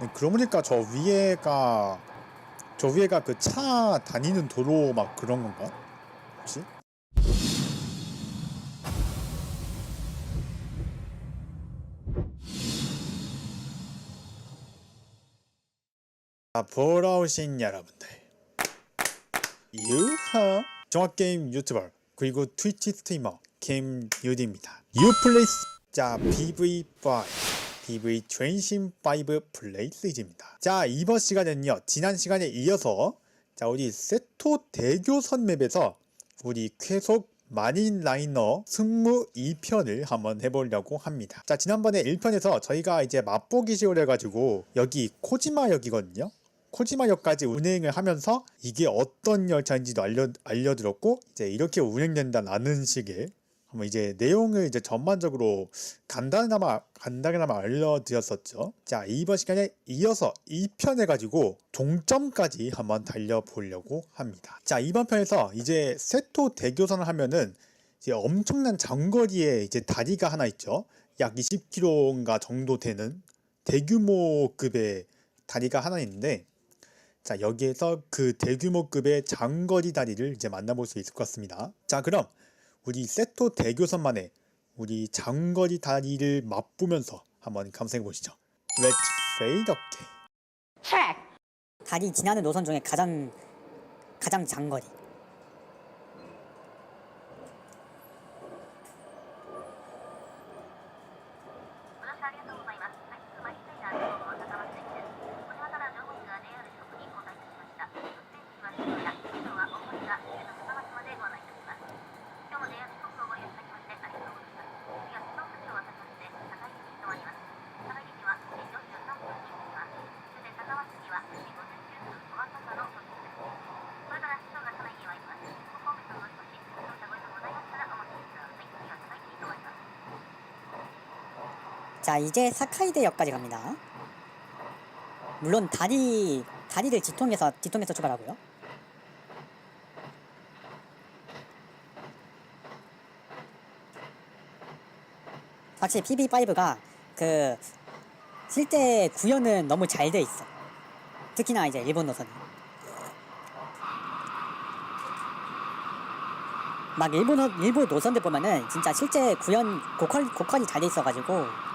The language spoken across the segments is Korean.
네, 그러고 보니까 저 위에가 저 위에가 그 차 다니는 도로 막 그런 건가? 혹시? 아, 보러 오신 여러분들 유하 종합게임 유튜버 그리고 트위치 스트리머 김유디입니다 유플레이스 자 PV5 PV 트랜신 5 플레이 시리즈입니다 자 이번 시간에는요 지난 시간에 이어서 자 우리 세토 대교선 맵에서 우리 쾌속 마린 라이너 승무 2편을 한번 해보려고 합니다. 자, 지난번에 1편에서 저희가 이제 맛보기 시를 해가지고 여기 코지마역이거든요. 코지마역까지 운행을 하면서 이게 어떤 열차인지도 알려, 알려드렸고 이제 이렇게 운행된다라는 식의 한번 이제 내용을 이제 전반적으로 간단하나마 간단하나마 알려드렸었죠. 자 이번 시간에 이어서 2편 해가지고 동점까지 한번 달려보려고 합니다. 자 이번 편에서 이제 세토 대교선을 하면은 이제 엄청난 장거리에 이제 다리가 하나 있죠. 약 20km인가 정도 되는 대규모급의 다리가 하나 있는데 자 여기에서 그 대규모급의 장거리 다리를 이제 만나볼 수 있을 것 같습니다. 자 그럼 우리 세토 대교선만의 우리 장거리 다리를 맛보면서 한번 감상해 보시죠. Let's fade okay. 다리 지나는 노선 중에 가장 가장 장거리. 자 이제 사카이데역까지 갑니다. 물론 다리 다리를 뒤통해서 뒤통해서 출발하고요. 확실히 PB5가 그 실제 구현은 너무 잘 돼 있어. 특히나 이제 일본 노선이. 막 일본 노- 일본 노선들 보면은 진짜 실제 구현 고퀄 고퀄이 잘 돼 있어가지고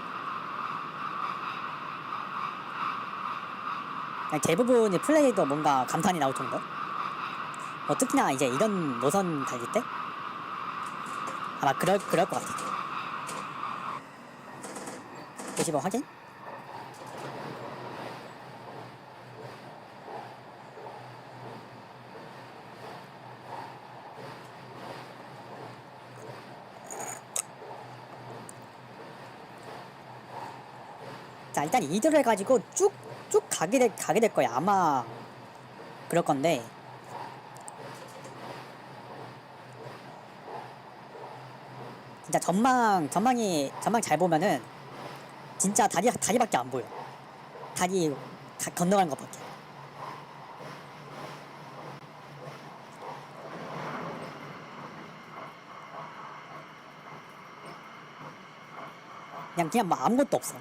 대부분의 플레이도 뭔가 감탄이 나올 정도. 뭐 특히나 이제 이런 노선 달릴 때 아마 그럴 그럴 것 같아. 95 확인? 일단 이대로 해가지고 쭉 쭉 가게 될 가게 될 거야 아마. 그럴 건데. 진짜 전망 전망이 전망 잘 보면은 진짜 다리 다리밖에 안 보여. 다리 다 건너가는 것밖에. 그냥 그냥 뭐 아무것도 없어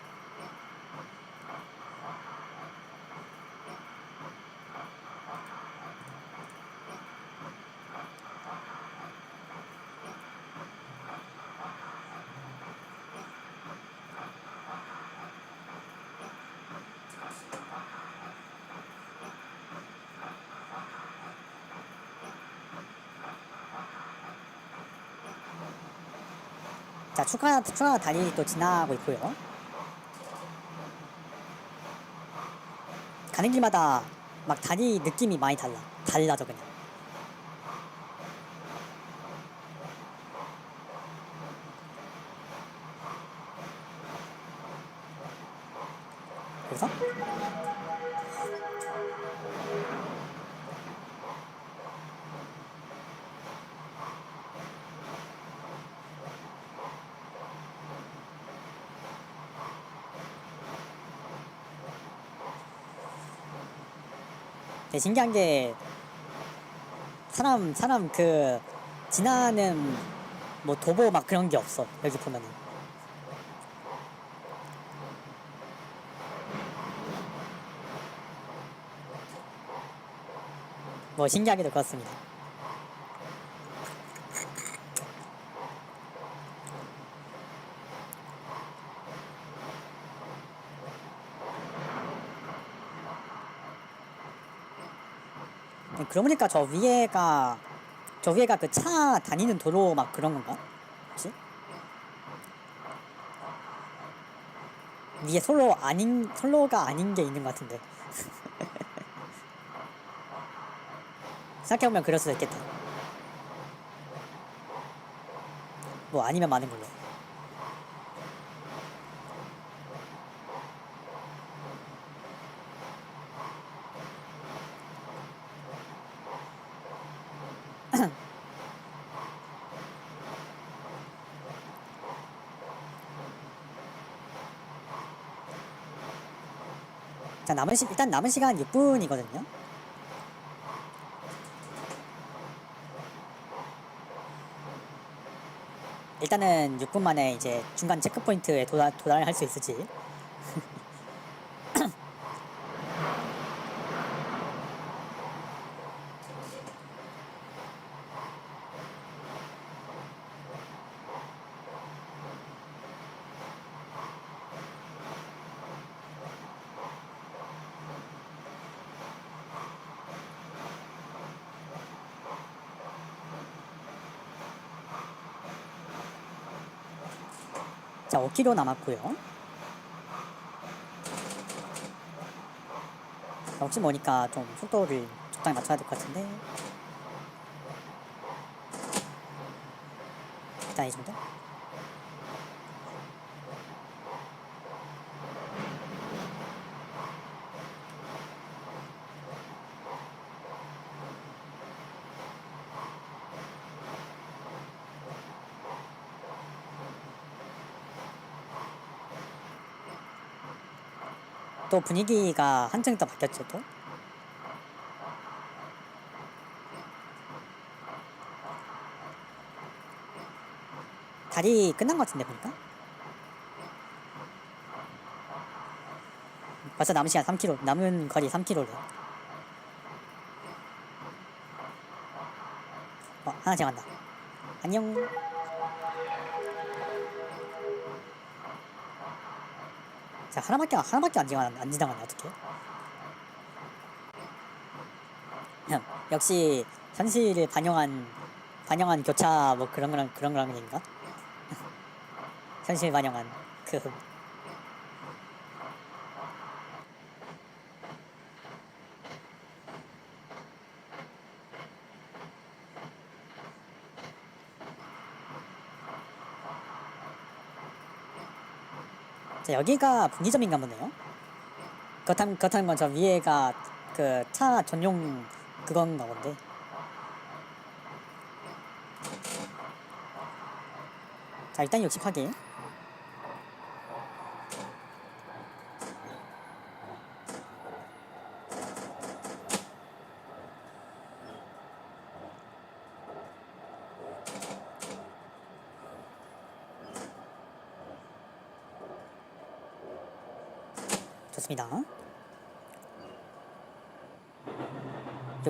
자 추가 추가 다리 또 지나고 있고요. 가는 길마다 막 다리 느낌이 많이 달라. 달라져 그냥. 되게 신기한 게 사람 사람 그 지나는 뭐 도보 막 그런 게 없어 여기 보면은 뭐 신기하게도 그렇습니다. 그러고 보니까 저 위에가 저 위에가 그 차 다니는 도로 막 그런 건가? 혹시? 위에 솔로 아닌 솔로가 아닌 게 있는 것 같은데 생각해보면 그럴 수도 있겠다 뭐 아니면 많은 걸로 자 남은 시 일단 남은 시간 6분이거든요. 일단은 6분 만에 이제 중간 체크 포인트에 도달, 도달할 수 있을지 자 5km 남았고요. 자, 혹시 모니까 좀 속도를 적당히 맞춰야 될 것 같은데. 일단 이 정도 또 분위기가 한층 더 바뀌었죠 또? 다리 끝난 것 같은데 보니까? 벌써 남은 시간 3km 남은 거리 3km래요 어 하나 지나간다. 안녕 자 하나밖에 하나밖에 안 지나간 안 지나가네 어떻게? 음, 역시 현실을 반영한 반영한 교차 뭐 그런 거랑 그런 거랑 인가? 현실 반영한 그 자, 여기가 분기점인가 보네요. 그렇다면, 그렇다면 저 위에가 그 차 전용 그건가 본데. 자, 일단 60 확인.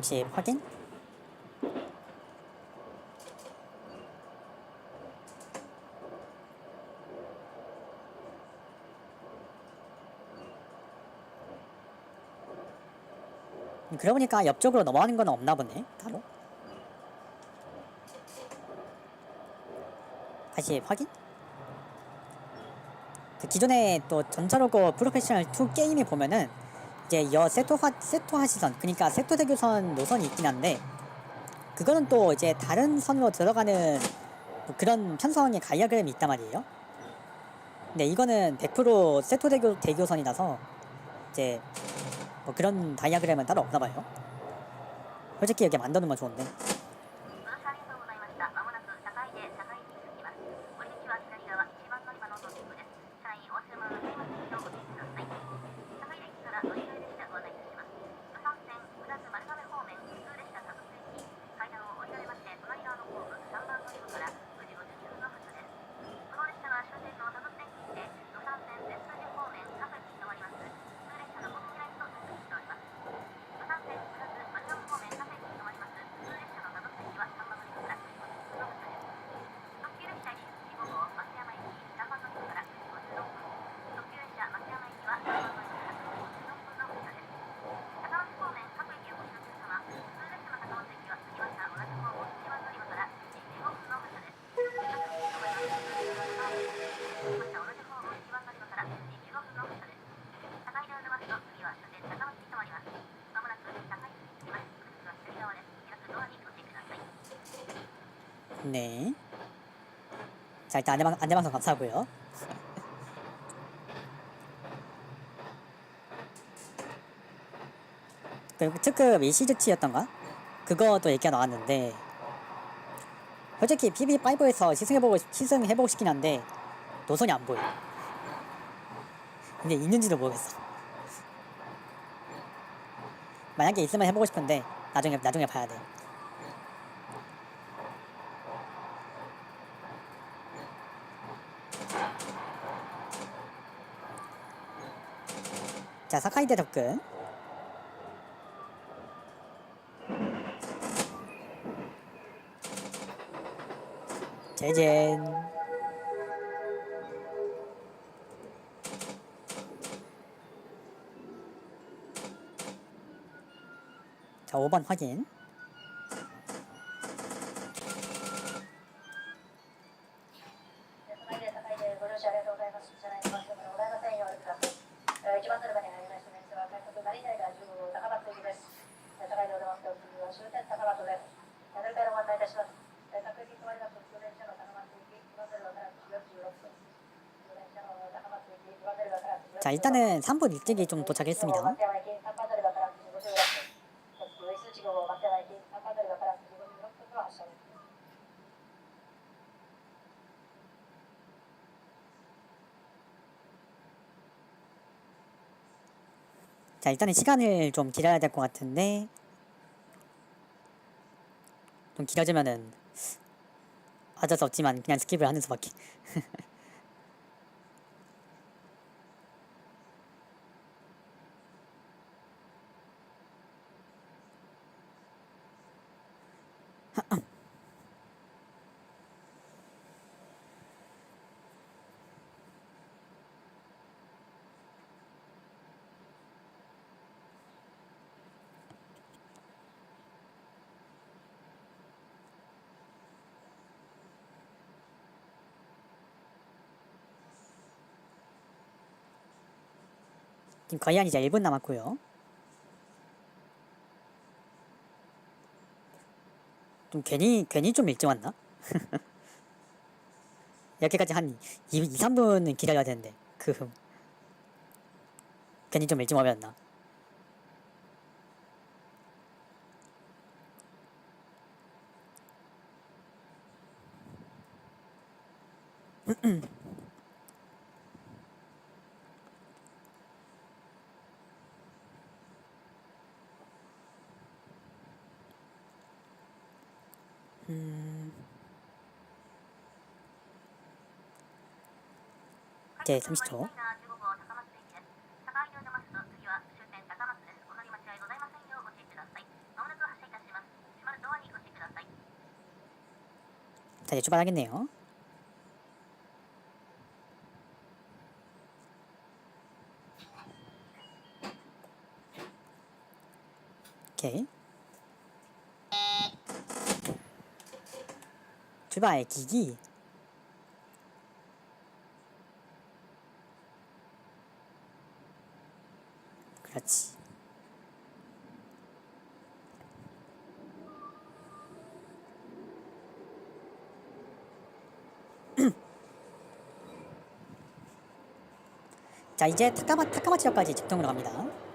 50 확인. 그러보니까 옆쪽으로 넘어가는 건 없나 보네 따로 다시 확인 그 기존에 또 전차로고 프로페셔널 2 게임에 보면은 이제 여 세토화 세토화 시선 그러니까 세토대교선 노선이 있긴 한데 그거는 또 이제 다른 선으로 들어가는 뭐 그런 편성의 가이아그램이 있단 말이에요. 근데 이거는 100% 세토대교 대교선이라서 이제 뭐 그런 다이아그램은 따로 없나 봐요. 솔직히 이렇게 만드는 건 좋은데. 네. 자 일단 안내방 안내방송 감사하고요. 그리고 특급 이 시즈치였던가? 그것도 얘기가 나왔는데 솔직히 PB5에서 시승해보고 시승해보고 싶긴 한데 노선이 안 보여. 근데 있는지도 모르겠어. 만약에 있으면 해보고 싶은데 나중에 나중에 봐야 돼. 자 사카이대 접근. 제젠. 자 5번 확인. 3분 일찍이 좀 도착했습니다. 자 일단은 시간을 좀 길어야 될 것 같은데 좀 길어지면은 맞아서 없지만 그냥 스킵을 하는 수밖에 지금 거의 한 이제 1분 남았고요 좀 괜히 괜히 좀 일찍 왔나? 이렇게까지 한 2, 2 3분은 기다려야 되는데 그 괜히 좀 일찍 와버렸나? 이제 30초. 자, 이제 출발하겠네요. 오케이. 출발, 기기. 그렇지 자 이제 타카마 타카마치역까지 직통으로 갑니다.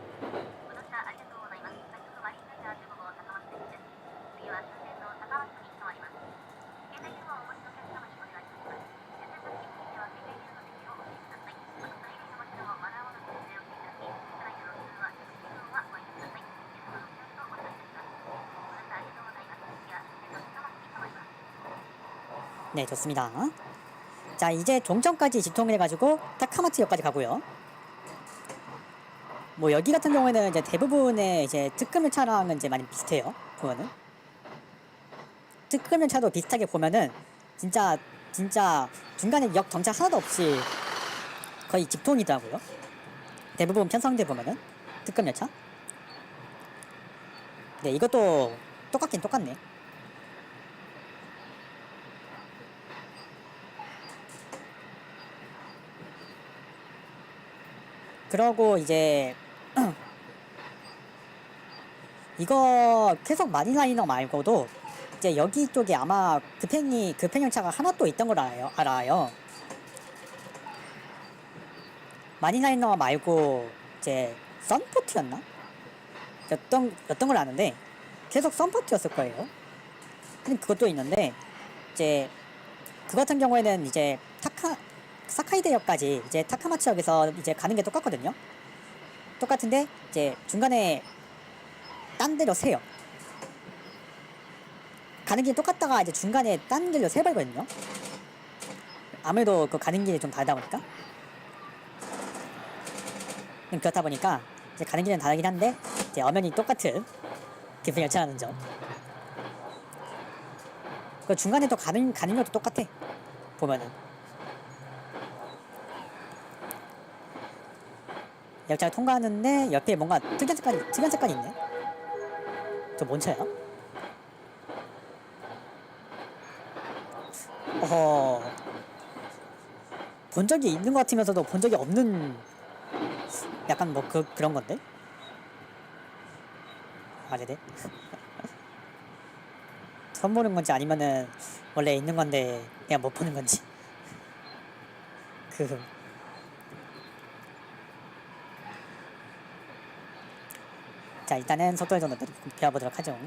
네 좋습니다. 자 이제 종점까지 직통을 해가지고 타카마치역까지 가고요. 뭐 여기 같은 경우에는 이제 대부분의 이제 특급 열차랑은 이제 많이 비슷해요. 보면은 특급 열차도 비슷하게 보면은 진짜 진짜 중간에 역 정차 하나도 없이 거의 직통이더라고요. 대부분 편성돼 보면은 특급 열차. 네 이것도 똑같긴 똑같네. 그러고 이제 이거 계속 마니라이너 말고도 이제 여기 쪽에 아마 급행이 급행 열차가 하나 또 있던 걸 알아요. 알아요. 마니라이너 말고 이제 썬포트였나? 였던 였던 걸 아는데 계속 썬포트였을 거예요. 근데 그것도 있는데 이제 그 같은 경우에는 이제 타카 사카이 대역까지 이제 타카마치역에서 이제 가는 게 똑같거든요. 똑같은데 이제 중간에 딴 데로 세요. 가는 길이 똑같다가 이제 중간에 딴 데로 세버리거든요. 아무래도 그 가는 길이 좀 다르다 보니까. 음, 그렇다 보니까 이제 가는 길은 다르긴 한데 이제 엄연히 똑같은 기분 열차라는 점. 그 중간에 또 가는 가는 것도 똑같아. 보면은. 열차를 통과하는데 옆에 뭔가 특이한 색깔이 특이한 색깔이 있네. 저 뭔 차야? 어허. 본 적이 있는 것 같으면서도 본 적이 없는 약간 뭐 그 그런 건데? 아, 네네. 처음 보는 건지 아니면은 원래 있는 건데 내가 못 보는 건지. 그 자 일단은 좀 높여 배워보도록 하죠.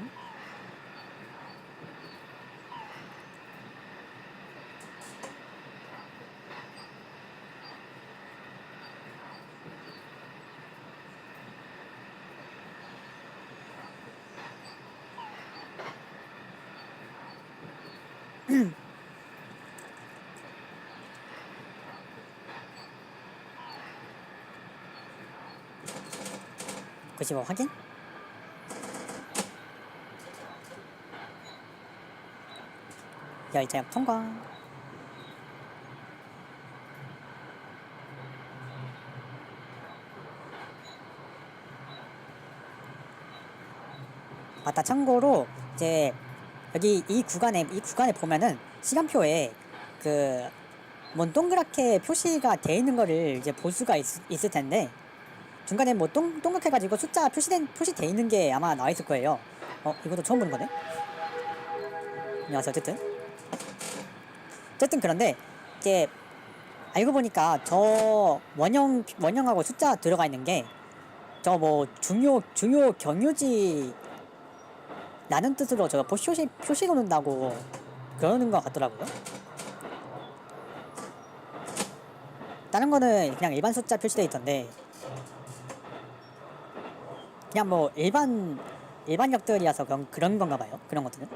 구십오 확인. 열차역 통과. 맞다 참고로 이제 여기 이 구간에 이 구간에 보면은 시간표에 그뭐 동그랗게 표시가 돼 있는 거를 이제 볼 수가 있, 있을 텐데 중간에 뭐 동, 동그랗게 가지고 숫자 표시된 표시돼 있는 게 아마 나와 있을 거예요. 어 이것도 처음 보는 거네. 안녕하세요 어쨌든 어쨌든 그런데 이제 알고 보니까 저 원형 원형하고 숫자 들어가 있는 게 저 뭐 중요 중요 경유지 라는 뜻으로 저 표시 표시 놓는다고 그러는 것 같더라고요. 다른 거는 그냥 일반 숫자 표시돼 있던데 그냥 뭐 일반 일반 역들이라서 그런 그런 건가 봐요. 그런 것들은.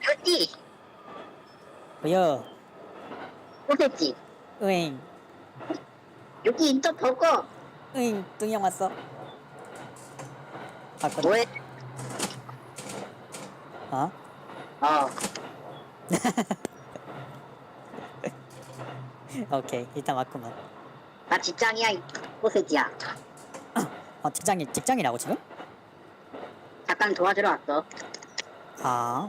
휴지 뭐요? 소세지 으잉 여기 인터 버거 으잉 뚱이 형 왔어. 봤거든. 뭐해? 어? 어 오케이 일단 왔구만. 나 직장이야 이 소세지야 어 직장이 직장이라고 지금? 잠깐 도와주러 왔어 아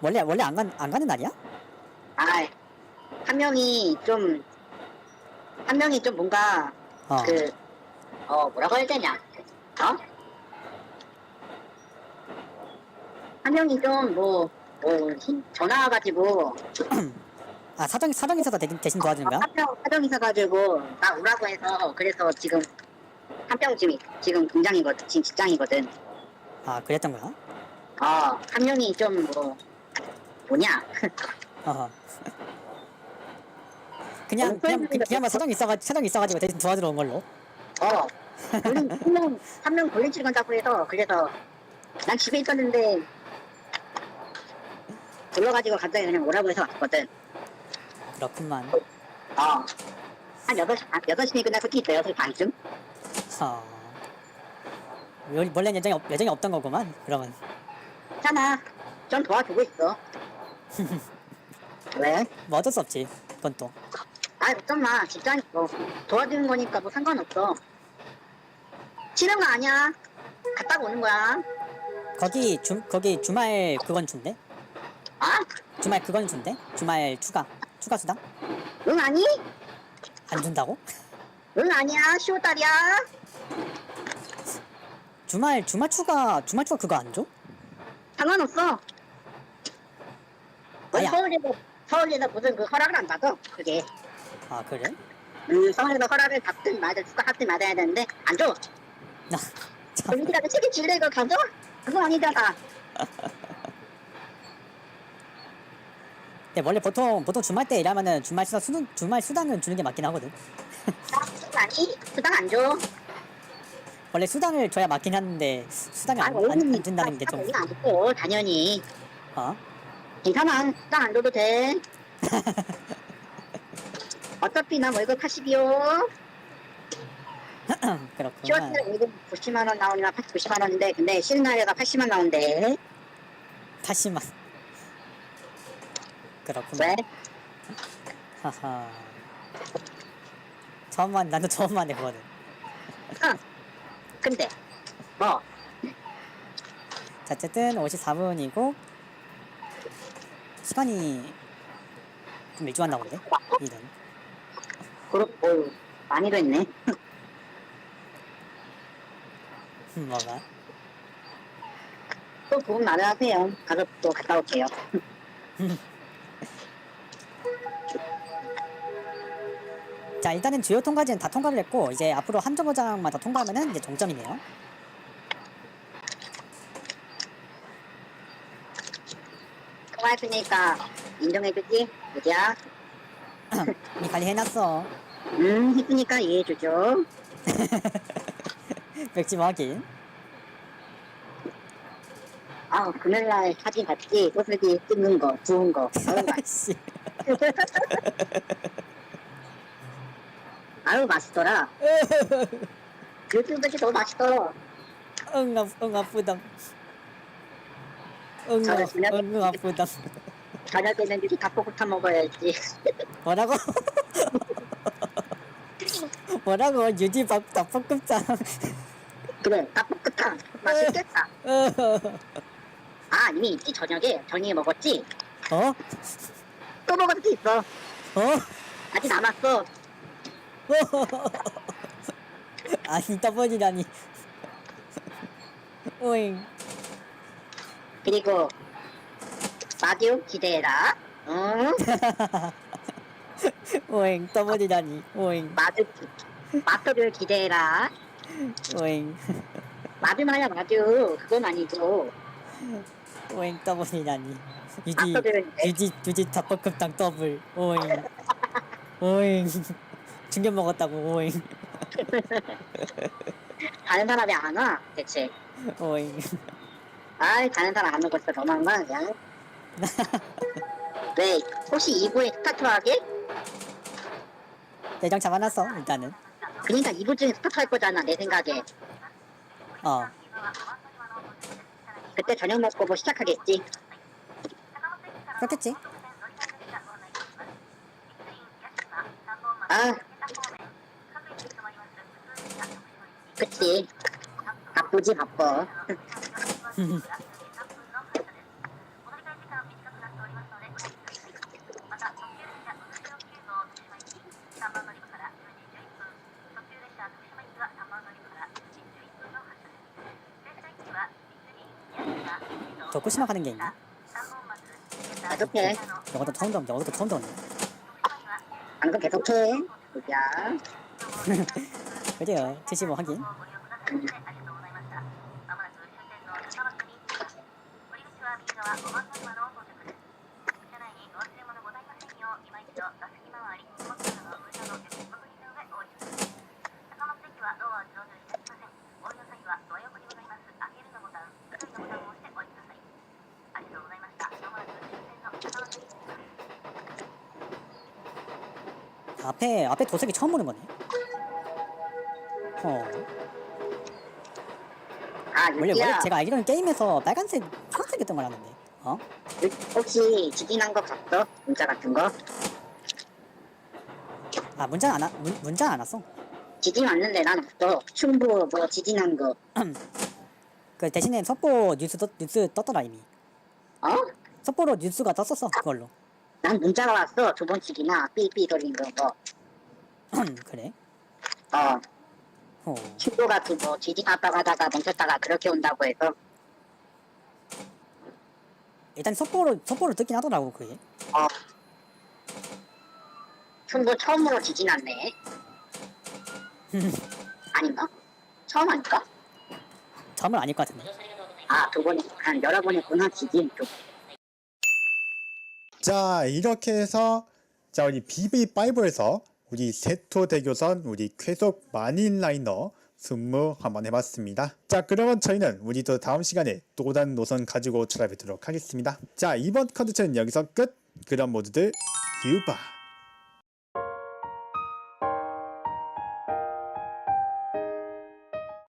원래 원래 안 간 안 가는 날이야? 아 한 명이 좀 한 명이 좀 뭔가 어. 그 어 뭐라고 해야 되냐 어? 한 명이 좀 뭐뭐 전화 와가지고 아 사정 사정 있어서 대신 대신 도와주는 거야? 한명 사정 있어가지고 나 오라고 해서 그래서 지금 한명 지금 지금 공장이거든 지금 직장이거든 아 그랬던 거야? 어 한 명이 좀 뭐 뭐냐 어허. 그냥 어, 그냥 그러니까 그냥 뭐 사정 있어가 사정 있어가지고 대신 도와주러 온 걸로. 어 한명 한 명 돌림칠 건다고 해서 그래서 난 집에 있었는데 불러가지고 갑자기 그냥 오라고 해서 왔거든 그렇구만. 어한 여섯 시 아, 여섯 시에 끝나서 끼 있어 여섯 시 반쯤 어. 요- 원래 예정이 없, 예정이 없던 거구만. 그러면 괜찮아 좀 도와주고 있어 왜? 뭐 어쩔 수 없지. 그건 또. 아 걱정 마 직장 뭐 도와주는 거니까 뭐 상관없어 싫은 거 아니야 갔다 오는 거야 거기 주 거기 주말 그건 준대? 아? 주말 그건 준대? 주말 추가 추가 수당? 응 아니? 안 준다고? 응 아니야 10월달이야 주말 주말 추가 주말 추가 그거 안 줘? 상관없어 아야. 서울에서 서울에서 무슨 그 허락을 안 받아 그게 아 그래? 음, 서울에서 허락을 받든 말든 수학학든 받아야 되는데 안 줘. 나 참. 우리가 그 책임질래 이거 가져? 그거 아니잖아. 근데 원래 보통 보통 주말 때 일하면은 주말 수당 수당 주말 수당을 주는 게 맞긴 하거든. 수당 아니? 수당 안 줘. 원래 수당을 줘야 맞긴 하는데 수당을 안, 안, 안 준다는 게좀 수당 안 줘. 당연히. 어? 괜찮아. 수당 안 줘도 돼. 어차피 나 월급 80이요. 그렇구나. 휴학날 월급 90만 원 나오니까 90만 원인데 근데 쉬는 날에가 80만 나온대. 80만. 그렇구나. 왜? 하하. 처음만 나도 처음만 해보거든. 근데 뭐 자, 어쨌든 54분이고 시간이 좀 왔나 본데? 이전. 그렇고 많이도 했네. 음, 뭐가? 또 부분 마련하세요. 가서 또 갔다 올게요. 자, 일단은 주요 통과지는 다 통과를 했고 이제 앞으로 한 정거장만 더 통과하면은 이제 종점이네요. 통화했으니까 인정해주지? 그자? 이미 관리 해놨어. 음, 했으니까 이해해주죠. 맥주 확인. 아, 금요일날 사진 봤지? 소스기 찍는 거, 구운 거. 아유, 맛- 씨. 아유 맛있더라. 요즘도 너무 맛있어. 응, 아, 응, 아프다. 응, 저는 아, 그냥- 응, 아프다. 저녁 때는 이렇게 닭볶음탕 먹어야지. 뭐라고? 뭐라고? 유지밥 닭볶음탕. 그래, 닭볶음탕. 맛있겠다. 아, 이미 있지, 저녁에. 저녁에 먹었지? 어? 또 먹을 수 있어. 어? 아직 남았어. 아니 떠버리다니. 오잉. 그리고 라디오 기대해라. 응? 오잉 떠버리다니. 오잉. 마드, 마스터를 기대해라. 오잉. 마드 말이야, 마드. 그건 아니고. 오잉 떠버리다니. 유지 유지 유지 닭볶음탕 더블. 오잉. 오잉. 충격 먹었다고 오잉. 다른 사람이 안 와, 대체. 오잉. 아이, 다른 사람 안 오고 있어. 너무한 그냥. 왜, 혹시 2부에 스타트 하게? 내장 잡아놨어 일단은. 그러니까 2부 중에 스타트 할 거잖아, 내 생각에. 어. 그때 저녁 먹고 뭐 시작하겠지. 그렇겠지. 아, 그치. 바쁘지, 바빠. 도쿠시마 가는 게 있나? 계속해. 이것도 처음 듣 이것도 처음 듣네. 방금 계속해. 보자. 그래요. 75 확인. 앞에 앞에 도색이 처음 보는 거네. 어. 아, 원래. 원래 제가 알기로는 게임에서 빨간색, 파란색이었던 걸 아는데. 어? 유- 혹시 지진한 거 봤어? 문자 같은 거? 아 문자 안 와, 문, 문자 안 왔어. 지진 왔는데 난 없어. 충부 뭐 지진한 거. 그 대신에 속보 뉴스 떴, 뉴스 떴더라 이미. 어? 속보로 뉴스가 떴었어 그걸로. 난 문자가 왔어. 두 번씩이나 삐삐 소리 이런 거. 그래. 어. 어. 충부가 그뭐 지진 왔다가 하다가 멈췄다가 그렇게 온다고 해서 일단 속보로 속보로 듣긴 하더라고 그게. 승부 처음으로 지진 않네. 아닌가? 처음 아닐까? 점은 아닐 것 같은데. 아, 두 번이, 한 여러 번의 군화 지진 쪽. 자 이렇게 해서 자 우리 BV5에서 우리 세토 대교선 우리 쾌속 마닌 라이너 승무 한번 해봤습니다. 자 그러면 저희는 우리 또 다음 시간에 또 다른 노선 가지고 찾아뵙도록 하겠습니다. 자 이번 컨텐츠는 여기서 끝. 그럼 모두들 유바.